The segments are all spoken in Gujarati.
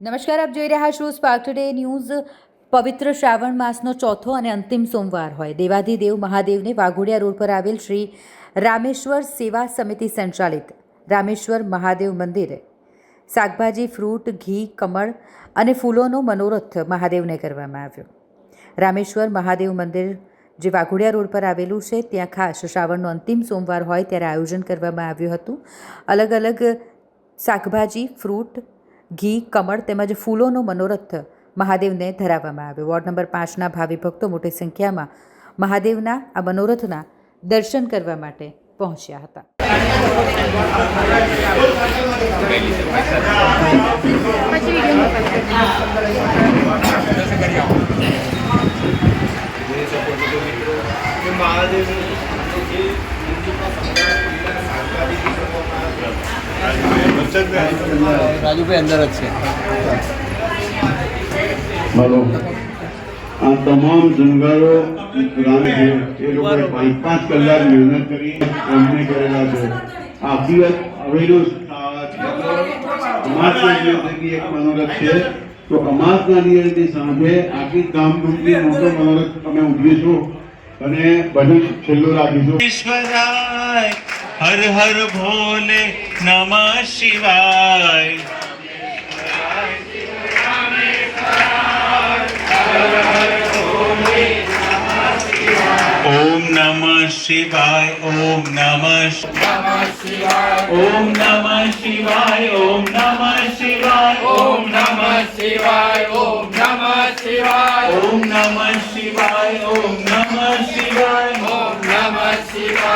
નમસ્કાર, આપ જોઈ રહ્યા છો સ્પાર્ક ટુડે ન્યૂઝ પવિત્ર શ્રાવણ માસનો ચોથો અને અંતિમ સોમવાર હોય. દેવાધિદેવ મહાદેવને વાઘોડિયા રોડ પર આવેલ શ્રી રામેશ્વર સેવા સમિતિ સંચાલિત રામેશ્વર મહાદેવ મંદિરે શાકભાજી, ફ્રૂટ, ઘી, કમળ અને ફૂલોનો મનોરથ મહાદેવને કરવામાં આવ્યો. રામેશ્વર મહાદેવ મંદિર જે વાઘોડિયા રોડ પર આવેલું છે, ત્યાં ખાસ શ્રાવણનો અંતિમ સોમવાર હોય ત્યારે આયોજન કરવામાં આવ્યું હતું. અલગ અલગ શાકભાજી, ફ્રૂટ ઘી, કમળ તેમજ ફૂલોનો મનોરથ મહાદેવને ધરાવવામાં આવ્યો. વોર્ડ નંબર પાંચના ભાવિ ભક્તો મોટી સંખ્યામાં મહાદેવના આ મનોરથના દર્શન કરવા માટે પહોંચ્યા હતા. રાજુભાઈ અંદર જ છે. હલો આ તમામ જંગલો ગ્રામે છે એ લોકોએ પાંચ પાંચ કલાક મહેનત કરી એમને કરેલા છે. આખી વાત હવેનો અમાસના દિવસની એક મનોરથ છે તો અમાસના દિવસની સાંજે આખી ધામધૂમથી મોટો મનોરથ અમે ઉજવીશું અને બધું છેલ્લું રાખીશું હર હર ભોલે નમઃ શિવાય ઓમ નમઃ શિવાય ઓમ નમઃ ઓમ નમઃ શિવાય ઓમ નમઃ શિવાય ઓમ નમઃ શિવાય ઓમ નમઃ શિવાય ઓમ નમઃ શિવાય ઓમ નમઃ શિવાય ઓમ નમઃ શિવાય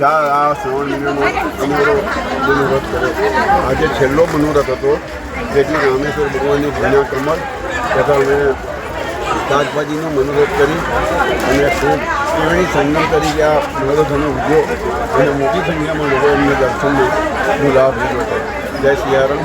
ત્યાં આ શ્રાવણ મહિનામાં અમારો કર્યો આજે છેલ્લો મનોરથ હતો. જેથી રામેશ્વર ભગવાનની ભૂના કમર તથા અમે શાકભાજીનો મનોરથ કરી અને ખૂબ ત્રિવેણી સંગમ તરીકે આ મનોરથ અમે અને મોટી સંખ્યામાં લોકો એમને દર્શનનો લાભ લીધો હતો જય સિયારામ